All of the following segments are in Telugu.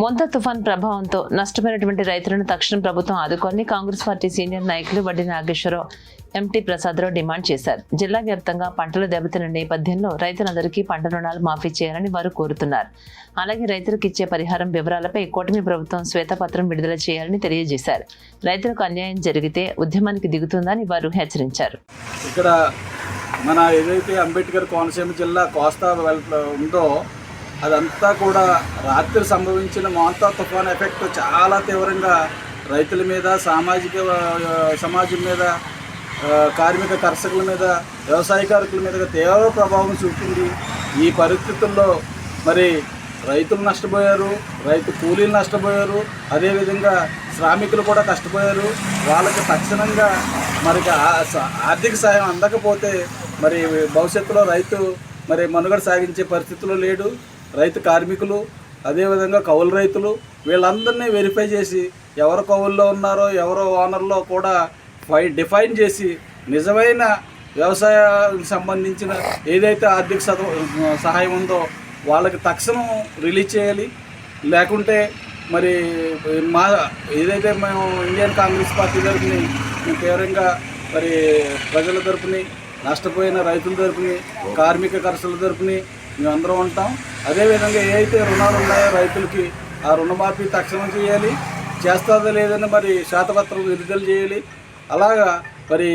మొంత తుఫాన్ ప్రభావంతో నష్టపోయినటువంటి రైతులను తక్షణం ప్రభుత్వం ఆదుకోవాలని కాంగ్రెస్ పార్టీ సీనియర్ నాయకులు వడ్డీ నాగేశ్వరరావు ఎంటీ ప్రసాదరావు డిమాండ్ చేశారు. జిల్లా వ్యాప్తంగా పంటలు దెబ్బతిన్న నేపథ్యంలో రైతులందరికీ పంట రుణాలు మాఫీ చేయాలని వారు కోరుతున్నారు. అలాగే రైతులకు ఇచ్చే పరిహారం వివరాలపై కూటమి ప్రభుత్వం శ్వేతపత్రం విడుదల చేయాలని తెలియజేశారు. రైతులకు అన్యాయం జరిగితే ఉద్యమానికి దిగుతుందని వారు హెచ్చరించారు. ఇక్కడ మన ఏదైతే అంబేద్కర్ కోనసీమ జిల్లా కోస్తా ఉందో అదంతా కూడా రాత్రి సంభవించిన మోంతా తుఫాన్ ఎఫెక్ట్ చాలా తీవ్రంగా రైతుల మీద సామాజిక సమాజం మీద కార్మిక కర్షకుల మీద వ్యవసాయ కార్మికుల మీద తీవ్ర ప్రభావం చూపింది. ఈ పరిస్థితుల్లో మరి రైతులు నష్టపోయారు రైతు కూలీలు నష్టపోయారు అదేవిధంగా శ్రామికులు కూడా కష్టపోయారు. వాళ్ళకి తక్షణంగా మరి ఆర్థిక సాయం అందకపోతే మరి భవిష్యత్తులో రైతు మరి మనుగడ సాగించే పరిస్థితిలో లేడు. రైతు కార్మికులు అదేవిధంగా కౌలు రైతులు వీళ్ళందరినీ వెరిఫై చేసి ఎవరు కౌల్లో ఉన్నారో ఎవరో ఓనర్లో కూడా ఫై డిఫైన్ చేసి నిజమైన వ్యవసాయానికి సంబంధించిన ఏదైతే ఆర్థిక సహాయం ఉందో వాళ్ళకి తక్షణం రిలీజ్ చేయాలి. లేకుంటే మరి మా ఏదైతే మేము ఇండియన్ కాంగ్రెస్ పార్టీ తరఫుని మేము తీవ్రంగా మరి ప్రజల తరఫుని నష్టపోయిన రైతుల తరఫుని కార్మిక కర్షకుల మేము అందరం ఉంటాం. అదేవిధంగా ఏ అయితే రుణాలు ఉన్నాయో రైతులకి ఆ రుణమాఫీ తక్షణం చేయాలి. చేస్తాదో లేదని మరి శాతపత్రం విడుదల చేయాలి. అలాగా మరి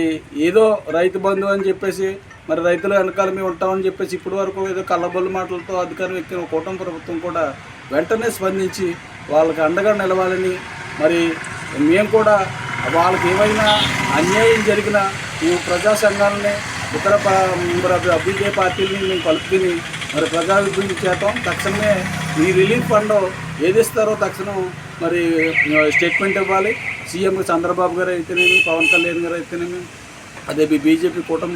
ఏదో రైతు బంధు అని చెప్పేసి మరి రైతుల వెనకాల మేము ఉంటామని చెప్పేసి ఇప్పటి వరకు ఏదో కళ్ళబొల్లు మాటలతో అధికారం ఎక్కిన కూటమి ప్రభుత్వం కూడా వెంటనే స్పందించి వాళ్ళకి అండగా నిలవాలని మరి మేము కూడా వాళ్ళకి ఏమైనా అన్యాయం జరిగినా మేము ప్రజా సంఘాలని ఇతర ప- పార్టీని పార్టీలని మేము కలుపుకుని మరి ప్రజాభివృద్ధి చేద్దాం. తక్షణమే ఈ రిలీఫ్ ఫండ్ ఏది ఇస్తారో తక్షణం మరి స్టేట్మెంట్ ఇవ్వాలి. సీఎం చంద్రబాబు గారు అయితేనేమి పవన్ కళ్యాణ్ గారు అయితేనేమి అదే బీజేపీ కూటమి